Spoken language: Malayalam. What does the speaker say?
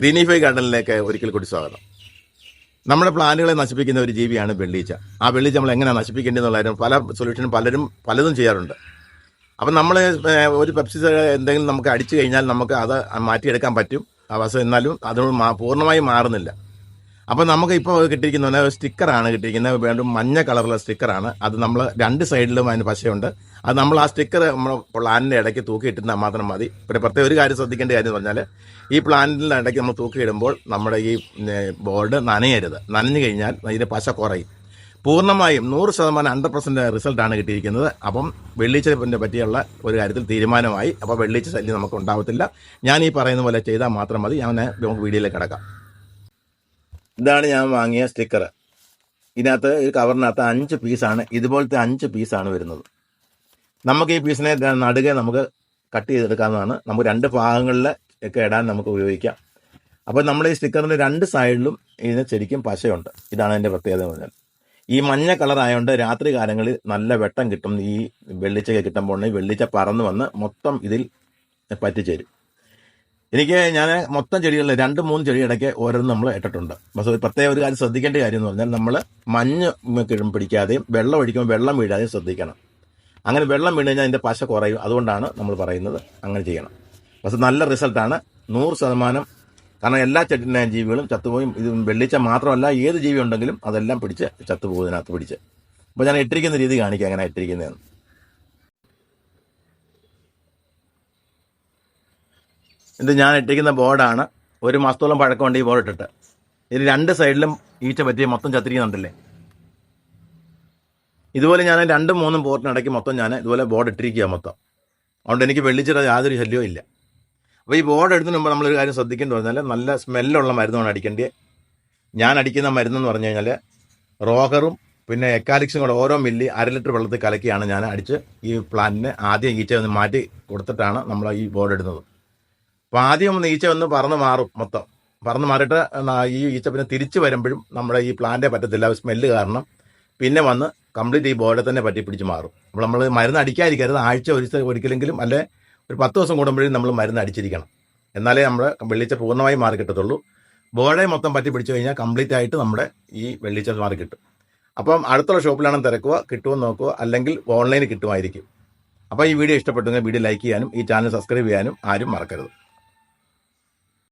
ഗ്രീനിഫൈ ഗാർഡനിലേക്ക് ഒരിക്കൽ കൂടി സ്വാഗതം. നമ്മുടെ പ്ലാന്റുകളെ നശിപ്പിക്കുന്ന ഒരു ജീവിയാണ് വെള്ളീച്ച. ആ വെള്ളീച്ച നമ്മൾ എങ്ങനെ നശിപ്പിക്കേണ്ടതെന്നുള്ളതിന് പല സൊല്യൂഷനും പലരും പലതും ചെയ്യാറുണ്ട്. അപ്പം നമ്മൾ ഒരു പെപ്സിസൈഡ് എന്തെങ്കിലും നമുക്ക് അടിച്ചു കഴിഞ്ഞാൽ നമുക്ക് അത് മാറ്റിയെടുക്കാൻ പറ്റും. പക്ഷേ എന്നാലും അത് പൂർണമായി മാറുന്നില്ല. അപ്പം നമുക്ക് ഇപ്പോൾ കിട്ടിയിരിക്കുന്ന സ്റ്റിക്കറാണ് കിട്ടിയിരിക്കുന്നത്. വീണ്ടും മഞ്ഞ കളറുള്ള സ്റ്റിക്കറാണ്. അത് നമ്മൾ രണ്ട് സൈഡിലും അതിന് പശയുണ്ട്. അത് നമ്മൾ ആ സ്റ്റിക്കർ നമ്മൾ പ്ലാനിന്റെ ഇടയ്ക്ക് തൂക്കിയിട്ടാൽ മാത്രം മതി. പിന്നെ പ്രത്യേക ഒരു കാര്യം ശ്രദ്ധിക്കേണ്ട കാര്യം എന്ന് പറഞ്ഞാൽ ഈ പ്ലാനിന്റെ ഇടയ്ക്ക് നമ്മൾ തൂക്കിയിടുമ്പോൾ നമ്മുടെ ഈ ബോർഡ് നനയരുത്. നനഞ്ഞു കഴിഞ്ഞാൽ അതിന്റെ പശ കുറയും. പൂർണമായും നൂറ് ശതമാനം ഹൺഡ്രഡ് പെർസെന്റ് റിസൾട്ടാണ് കിട്ടിയിരിക്കുന്നത്. അപ്പം വെള്ളിച്ചതിനെ പറ്റിയുള്ള ഒരു കാര്യത്തിൽ തീരുമാനമായി. അപ്പോൾ വെള്ളിച്ച ശല്യം നമുക്ക് ഉണ്ടാവത്തില്ല. ഞാൻ ഈ പറയുന്ന പോലെ ചെയ്താൽ മാത്രം മതി. ഞാൻ നമുക്ക് വീഡിയോയിലേക്ക് കിടക്കാം. ഇതാണ് ഞാൻ വാങ്ങിയ സ്റ്റിക്കർ ഇതിനകത്ത് ഈ കവറിനകത്ത് അഞ്ച് പീസാണ് ഇതുപോലത്തെ അഞ്ച് പീസാണ് വരുന്നത്. നമുക്ക് ഈ പീസിനെ നടുകെ നമുക്ക് കട്ട് ചെയ്തെടുക്കാവുന്നതാണ്. നമുക്ക് രണ്ട് ഭാഗങ്ങളിൽ ഒക്കെ ഇടാൻ നമുക്ക് ഉപയോഗിക്കാം. അപ്പോൾ നമ്മൾ ഈ സ്റ്റിക്കറിന്റെ രണ്ട് സൈഡിലും ഇതിന് ശരിക്കും പശയുണ്ട്. ഇതാണ് അതിന്റെ പ്രത്യേകത എന്ന് പറഞ്ഞാൽ. ഈ മഞ്ഞ കളറായതുകൊണ്ട് രാത്രി കാലങ്ങളിൽ നല്ല വെട്ടം കിട്ടും. ഈ വെള്ളിച്ചയൊക്കെ കിട്ടുമ്പോൾ വെള്ളിച്ച പറന്ന് വന്ന് മൊത്തം ഇതിൽ പറ്റിച്ചേരും. എനിക്ക് ഞാൻ മൊത്തം ചെടികളിൽ രണ്ട് മൂന്ന് ചെടിയിടയ്ക്ക് ഓരോന്ന് നമ്മൾ ഇട്ടിട്ടുണ്ട്. പക്ഷേ പ്രത്യേക ഒരു കാര്യം ശ്രദ്ധിക്കേണ്ട കാര്യം എന്ന് പറഞ്ഞാൽ നമ്മൾ മഞ്ഞ് കിഴും പിടിക്കാതെയും വെള്ളം ഒഴിക്കുമ്പോൾ വെള്ളം വീഴാതെയും ശ്രദ്ധിക്കണം. അങ്ങനെ വെള്ളം വീണ് കഴിഞ്ഞാൽ അതിന്റെ പശ കുറയും. അതുകൊണ്ടാണ് നമ്മൾ പറയുന്നത് അങ്ങനെ ചെയ്യണം. പക്ഷെ നല്ല റിസൾട്ടാണ് നൂറ് ശതമാനം കാരണം എല്ലാ ചെടിന്റെ ജീവികളും ചത്തുപോയും. ഇത് വെള്ളിച്ച മാത്രമല്ല ഏത് ജീവി ഉണ്ടെങ്കിലും അതെല്ലാം പിടിച്ച് ചത്തുപോകും ഇതിനകത്ത് പിടിച്ച്. അപ്പോൾ ഞാൻ ഇട്ടിരിക്കുന്ന രീതി കാണിക്കാം അങ്ങനെ ഇട്ടിരിക്കുന്നതെന്ന്. ഇത് ഞാൻ ഇട്ടിരിക്കുന്ന ബോർഡാണ്. ഒരു മാസത്തോളം പഴക്കമുണ്ട് ഈ ബോർഡ് ഇട്ടിട്ട്. ഇതിൽ രണ്ട് സൈഡിലും ഈച്ച പറ്റി മൊത്തം ചത്തിരിക്കുന്നുണ്ടല്ലേ? ഇതുപോലെ ഞാൻ രണ്ടും മൂന്നും ബോർഡിനിടയ്ക്ക് മൊത്തം ഞാൻ ഇതുപോലെ ബോർഡ് ഇട്ടിരിക്കുക മൊത്തം. അതുകൊണ്ട് എനിക്ക് വെള്ളിച്ചിട്ട് യാതൊരു ശല്യവും ഇല്ല. അപ്പോൾ ഈ ബോർഡ് എടുത്തതിന് മുമ്പ് നമ്മളൊരു കാര്യം ശ്രദ്ധിക്കേണ്ടി പറഞ്ഞാൽ നല്ല സ്മെല്ലുള്ള മരുന്നാണ് അടിക്കേണ്ടത് ഞാൻ അടിക്കുന്ന മരുന്നെന്ന് പറഞ്ഞു കഴിഞ്ഞാൽ റോഹറും പിന്നെ എക്കാലിക്സും കൂടെ ഓരോ മില്ലി അര ലിറ്റർ വെള്ളത്തിൽ കലക്കിയാണ് ഞാൻ അടിച്ച് ഈ പ്ലാന്റിന് ആദ്യം ഈച്ച ഒന്ന് മാറ്റി കൊടുത്തിട്ടാണ് നമ്മൾ ഈ ബോർഡ് ഇടുന്നത്. അപ്പോൾ ആദ്യം ഒന്ന് ഈച്ച ഒന്ന് പറന്ന് മാറും മൊത്തം. പറന്ന് മാറിയിട്ട് ഈ ഈച്ച പിന്നെ തിരിച്ചു വരുമ്പോഴും നമ്മുടെ ഈ പ്ലാന്റേ പറ്റത്തില്ല സ്മെല്ല് കാരണം പിന്നെ വന്ന് കംപ്ലീറ്റ് ഈ ബോർഡിൽ തന്നെ പറ്റി പിടിച്ച് മാറും. അപ്പോൾ നമ്മൾ മരുന്ന് അടിക്കാതിരിക്കരുത്. ആഴ്ച ഒരു ഒരിക്കലെങ്കിലും അല്ലെ ഒരു പത്ത് ദിവസം കൂടുമ്പോഴും നമ്മൾ മരുന്ന് അടിച്ചിരിക്കണം. എന്നാലേ നമ്മുടെ വെള്ളിച്ച പൂർണമായി മാറി കിട്ടത്തുള്ളൂ. ബോർഡെ മൊത്തം പറ്റി പിടിച്ചു കഴിഞ്ഞാൽ കംപ്ലീറ്റ് ആയിട്ട് നമ്മുടെ ഈ വെള്ളിച്ച മാറി കിട്ടും. അപ്പം അടുത്തുള്ള ഷോപ്പിലാണെങ്കിൽ തിരക്കുക കിട്ടുമെന്ന് നോക്കുക അല്ലെങ്കിൽ ഓൺലൈനിൽ കിട്ടുമായിരിക്കും. അപ്പോൾ ഈ വീഡിയോ ഇഷ്ടപ്പെട്ടെങ്കിൽ വീഡിയോ ലൈക്ക് ചെയ്യാനും ഈ ചാനൽ സബ്സ്ക്രൈബ് ചെയ്യാനും ആരും മറക്കരുത്.